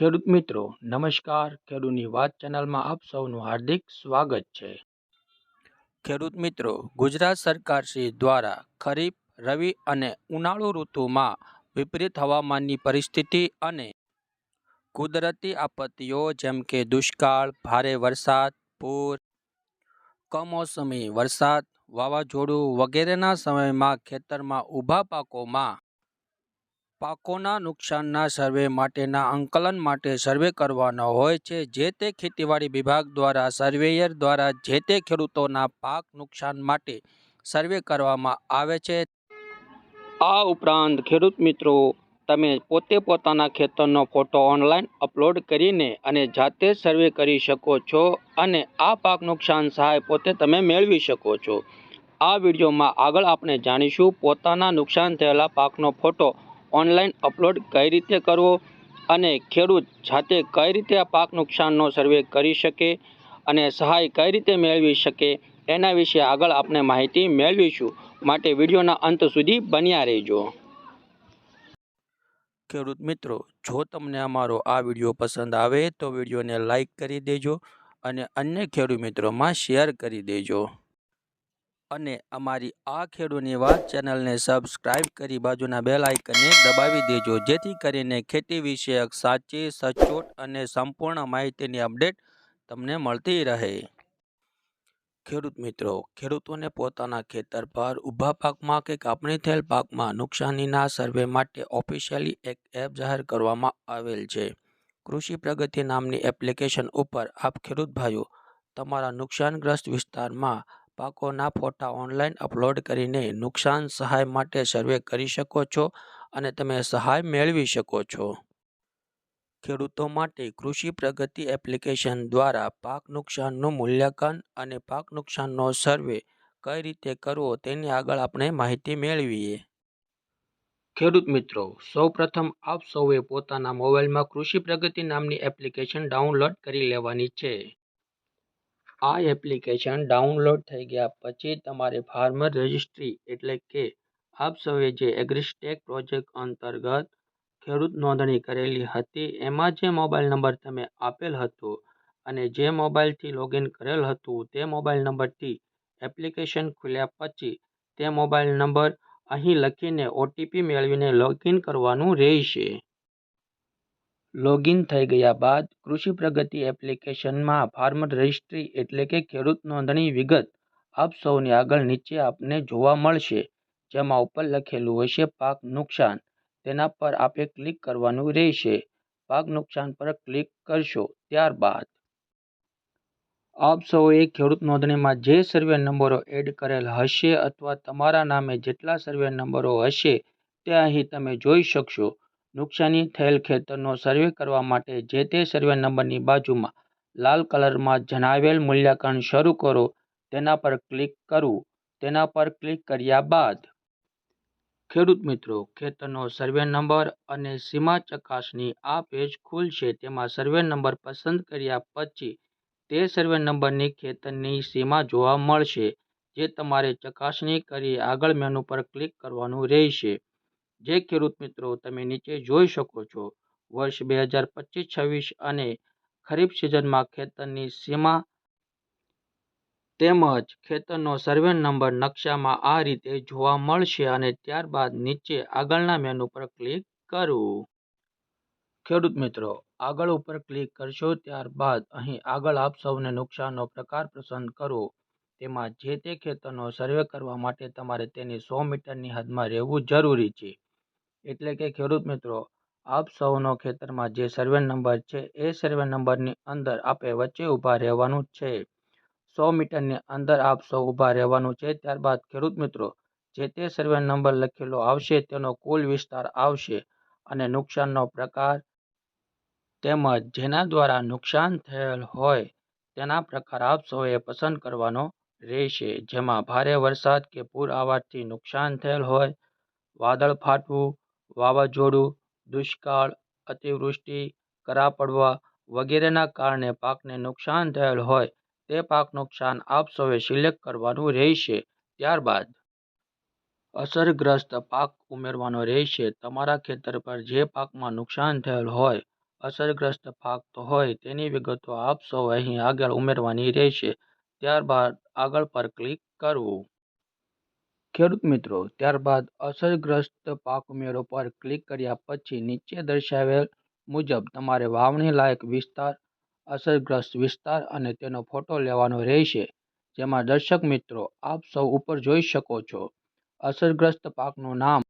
ખેડૂત મિત્રો, નમસ્કાર. ખેડૂતની વાત ચેનલમાં આપ સૌનું હાર્દિક સ્વાગત છે. ખેડૂત મિત્રો, ગુજરાત સરકાર શ્રી દ્વારા ખરીફ, રવિ અને ઉનાળુ ઋતુમાં વિપરીત હવામાનની પરિસ્થિતિ અને કુદરતી આપત્તિઓ જેમ કે દુષ્કાળ, ભારે વરસાદ, પૂર, કમોસમી વરસાદ, વાવાઝોડું વગેરેના સમયમાં ખેતરમાં ઊભા પાકોમાં પાકોના નુકસાનના સર્વે માટેના આંકલન માટે સર્વે કરવાનો હોય છે. જે તે ખેતીવાડી વિભાગ દ્વારા, સર્વેયર દ્વારા જે તે ખેડૂતોના પાક નુકસાન માટે સર્વે કરવામાં આવે છે. આ ઉપરાંત ખેડૂત મિત્રો, તમે પોતે પોતાના ખેતરનો ફોટો ઓનલાઈન અપલોડ કરીને અને જાતે સર્વે કરી શકો છો અને આ પાક નુકસાન સહાય પોતે તમે મેળવી શકો છો. આ વિડીયોમાં આગળ આપણે જાણીશું પોતાના નુકસાન થયેલા પાકનો ફોટો ઓનલાઈન અપલોડ કઈ રીતે કરવો અને ખેડૂત જાતે કઈ રીતે આ પાક નુકસાનનો સર્વે કરી શકે અને સહાય કઈ રીતે મેળવી શકે એના વિશે આગળ આપણે માહિતી મેળવીશું. માટે વિડીયોના અંત સુધી બન્યા રહેજો. ખેડૂત મિત્રો, જો તમને અમારો આ વીડિયો પસંદ આવે તો વિડીયોને લાઈક કરી દેજો અને અન્ય ખેડૂત મિત્રોમાં શેર કરી દેજો. અને અમારી આ ખેડૂતની વાત ચેનલને સબસ્ક્રાઇબ કરી બાજુના બેલ આઇકનને દબાવી દેજો, જેથી કરીને ખેતી વિષયક સાચી, સચોટ અને સંપૂર્ણ માહિતીની અપડેટ તમને મળતી રહે. ખેડૂત મિત્રો, ખેડૂતોને પોતાના ખેતર પર ઊભા પાકમાં કે કાપણી થયેલ પાકમાં નુકસાનીના સર્વે માટે ઓફિશિયલી એક એપ જાહેર કરવામાં આવેલ છે. કૃષિ પ્રગતિ નામની એપ્લિકેશન ઉપર, આપ ખેડૂત ભાઈઓ, તમારા નુકસાનગ્રસ્ત વિસ્તારમાં પાકોના ફોટા ઓનલાઈન અપલોડ કરીને નુકસાન સહાય માટે સર્વે કરી શકો છો અને તમે સહાય મેળવી શકો છો. ખેડૂતો માટે કૃષિ પ્રગતિ એપ્લિકેશન દ્વારા પાક નુકસાનનું મૂલ્યાંકન અને પાક નુકસાનનો સર્વે કઈ રીતે કરવો તેની આગળ આપણે માહિતી મેળવીએ. ખેડૂત મિત્રો, સૌપ્રથમ આપ સૌએ પોતાના મોબાઈલમાં કૃષિ પ્રગતિ નામની એપ્લિકેશન ડાઉનલોડ કરી લેવાની છે. આ એપ્લિકેશન ડાઉનલોડ થઈ ગયા પછી તમારે ફાર્મર રજિસ્ટ્રી એટલે કે આપ સૌએ જે એગ્રીસ્ટેક પ્રોજેક્ટ અંતર્ગત ખેડૂત નોંધણી કરેલી હતી, એમાં જે મોબાઈલ નંબર તમે આપેલ હતો અને જે મોબાઈલથી લોગિન કરેલ હતું, તે મોબાઈલ નંબરથી એપ્લિકેશન ખુલ્યા પછી તે મોબાઈલ નંબર અહીં લખીને ઓટીપી મેળવીને લોગિન કરવાનું રહેશે. લોગિન થઈ ગયા બાદ કૃષિ પ્રગતિ એપ્લિકેશનમાં ફાર્મર રજિસ્ટ્રી એટલે કે ખેડૂત નોંધણી વિગત આપ સૌની આગળ નીચે આપને જોવા મળશે. જેમાં ઉપર લખેલું હશે પાક નુકસાન. તેના પર આપે ક્લિક કરવાનું રહેશે. પાક નુકસાન પર ક્લિક કરશો ત્યારબાદ આપ સૌએ ખેડૂત નોંધણીમાં જે સર્વે નંબરો એડ કરેલ હશે અથવા તમારા નામે જેટલા સર્વે નંબરો હશે તે અહીં તમે જોઈ શકશો. નુકસાની થયેલ ખેતરનો સર્વે કરવા માટે જે તે સર્વે નંબરની બાજુમાં લાલ કલરમાં જણાવેલ મૂલ્યાંકન શરૂ કરો. તેના પર ક્લિક કરવું તેના પર ક્લિક કર્યા બાદ ખેડૂત મિત્રો, ખેતરનો સર્વે નંબર અને સીમા ચકાસણી આ પેજ ખુલશે. તેમાં સર્વે નંબર પસંદ કર્યા પછી તે સર્વે નંબરની ખેતરની સીમા જોવા મળશે, જે તમારે ચકાસણી કરી આગળ મેનુ પર ક્લિક કરવાનું રહેશે. જે ખેડૂત મિત્રો તમે નીચે જોઈ શકો છો, વર્ષ બે હજાર પચીસ છવ્વીસ અને ખરીફ સિઝનમાં ખેતરની સીમા તેમજ ખેતરનો સર્વે નંબર નકશામાં આ રીતે જોવા મળશે અને ત્યારબાદ નીચે આગળના મેનુ પર ક્લિક કરવું ખેડૂત મિત્રો, આગળ ઉપર ક્લિક કરશો ત્યારબાદ અહીં આગળ આપ સૌને નુકસાનનો પ્રકાર પસંદ કરો. તેમાં જે તે ખેતરનો સર્વે કરવા માટે તમારે તેની સો મીટરની હદમાં રહેવું જરૂરી છે. એટલે કે ખેડૂત મિત્રો, આપ સૌનો ખેતરમાં જે સર્વે નંબર છે, એ સર્વે નંબરની અંદર આપે વચ્ચે ઊભા રહેવાનું છે. સો મીટરની અંદર આપ સૌ ઊભા રહેવાનું છે. ત્યારબાદ ખેડૂત મિત્રો, જે તે સર્વે નંબર લખેલો આવશે, તેનો કુલ વિસ્તાર આવશે અને નુકસાનનો પ્રકાર તેમજ જેના દ્વારા નુકસાન થયેલ હોય, તેના પ્રકાર આપ સૌએ પસંદ કરવાનો રહેશે. જેમાં ભારે વરસાદ કે પૂર આવવાથી નુકસાન થયેલ હોય, વાદળ ફાટવું વાવાઝોડું, દુષ્કાળ, અતિવૃષ્ટિ કરા પડવા વગેરેના કારણે પાકને નુકસાન થયેલ હોય, તે પાક નુકસાન આપ સૌએ સિલેક્ટ કરવાનું રહેશે. ત્યારબાદ અસરગ્રસ્ત પાક ઉમેરવાનો રહેશે. તમારા ખેતર પર જે પાકમાં નુકસાન થયેલ હોય, અસરગ્રસ્ત પાક તો હોય, તેની વિગતો આપ સૌ અહીં આગળ ઉમેરવાની રહેશે. ત્યારબાદ આગળ પર ક્લિક કરવું. ખેડૂત મિત્રો, ત્યારબાદ અસરગ્રસ્ત પાક ઉમેરો પર ક્લિક કર્યા પછી નીચે દર્શાવેલ મુજબ તમારે વાવણી લાયક વિસ્તાર, અસરગ્રસ્ત વિસ્તાર અને તેનો ફોટો લેવાનો રહેશે. જેમાં દર્શક મિત્રો, આપ સૌ ઉપર જોઈ શકો છો અસરગ્રસ્ત પાકનું નામ.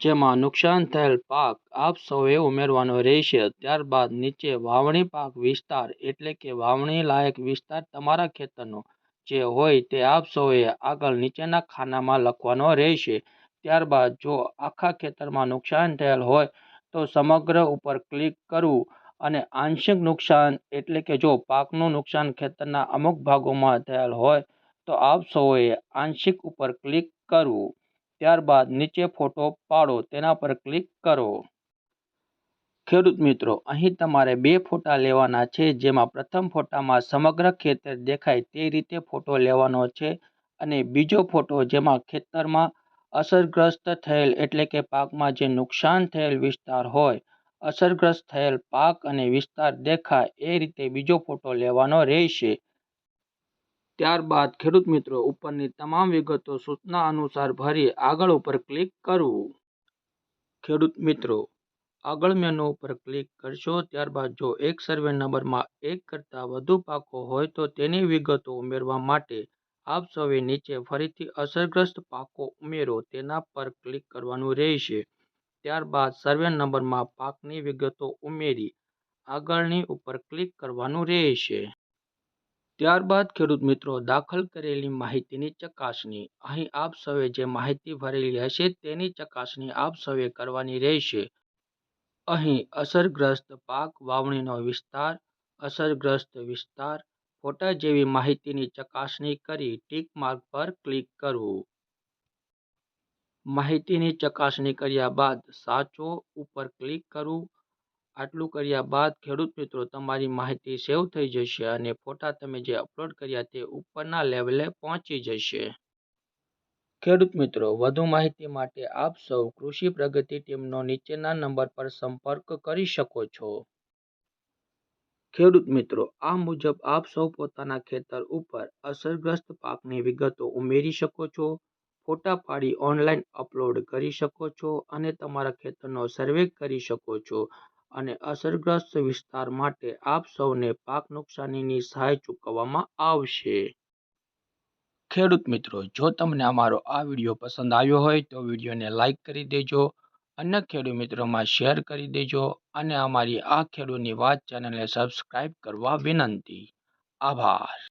જેમાં નુકસાન થયેલ પાક આપ સૌએ ઉમેરવાનો રહેશે. ત્યારબાદ નીચે વાવણી પાક વિસ્તાર એટલે કે વાવણી લાયક વિસ્તાર તમારા ખેતરનો જે હોય તે આપ સૌએ આગળ નીચેના ખાનામાં લખવાનો રહેશે. ત્યારબાદ જો આખા ખેતરમાં નુકસાન થયેલ હોય તો સમગ્ર ઉપર ક્લિક કરવું અને આંશિક નુકસાન એટલે કે જો પાકનું નુકસાન ખેતરના અમુક ભાગોમાં થયેલ હોય તો આપ સૌએ આંશિક ઉપર ક્લિક કરવું. ત્યારબાદ નીચે ફોટો પાડો, તેના પર ક્લિક કરો. ખેડૂત મિત્રો, અહીં તમારે બે ફોટા લેવાના છે, જેમાં પ્રથમ ફોટામાં સમગ્ર ખેતર દેખાય તે રીતે ફોટો લેવાનો છે અને બીજો ફોટો જેમાં ખેતરમાં અસરગ્રસ્ત થયેલ એટલે કે પાકમાં જે નુકસાન થયેલ વિસ્તાર હોય, અસરગ્રસ્ત થયેલ પાક અને વિસ્તાર દેખાય એ રીતે બીજો ફોટો લેવાનો રહેશે. ત્યારબાદ ખેડૂત મિત્રો, ઉપરની તમામ વિગતો સૂચના અનુસાર ભરી આગળ ઉપર ક્લિક કરવું. ખેડૂત મિત્રો આગળ મેનુ ઉપર ક્લિક કરશો, ત્યારબાદ જો એક સર્વે નંબરમાં એક કરતાં વધુ પાકો હોય તો તેની વિગતો ઉમેરવા માટે આપ સૌએ નીચે ફરીથી અસરગ્રસ્ત પાકો ઉમેરો, તેના પર ક્લિક કરવાનું રહેશે. ત્યારબાદ સર્વે નંબરમાં પાકની વિગતો ઉમેરી, આગળની ઉપર ક્લિક કરવાનું રહેશે. ત્યારબાદ ખેડૂત મિત્રો, દાખલ કરેલી માહિતીની ચકાસણી. અહીં આપ સૌએ જે માહિતી ભરેલી હશે તેની ચકાસણી આપ સૌએ કરવાની રહેશે. અહીં અસરગ્રસ્ત પાક વાવણીનો વિસ્તાર, અસરગ્રસ્ત વિસ્તાર, ફોટા જેવી માહિતીની ચકાસણી કરી ટીક માર્ક પર ક્લિક કરવું. માહિતીની ચકાસણી કર્યા બાદ સાચો ઉપર ક્લિક કરવું. આટલું કર્યા બાદ ખેડૂત મિત્રો, તમારી માહિતી સેવ થઈ જશે અને ફોટા તમે જે અપલોડ કર્યા તે ઉપરના લેવલે પહોંચી જશે. ખેડૂત મિત્રો, વધુ માહિતી માટે આપ સૌ કૃષિ પ્રગતિ ટીમનો નીચેના નંબર પર સંપર્ક કરી શકો છો. ખેડૂત મિત્રો, આ મુજબ આપ સૌ પોતાના ખેતર ઉપર અસરગ્રસ્ત પાકની વિગતો ઉમેરી શકો છો, ફોટા પાડી ઓનલાઈન અપલોડ કરી શકો છો અને તમારા ખેતરનો સર્વે કરી શકો છો અને અસરગ્રસ્ત વિસ્તાર માટે આપ સૌને પાક નુકસાનીની સહાય ચૂકવવામાં આવશે. ખેડૂત મિત્રો, જો તમને અમારો આ વીડિયો પસંદ આવ્યો હોય તો વિડીયોને લાઇક કરી દેજો, અન્ય ખેડૂત મિત્રોમાં શેર કરી દેજો અને અમારી આ ખેડૂતની વાત ચેનલને સબસ્ક્રાઈબ કરવા વિનંતી. આભાર.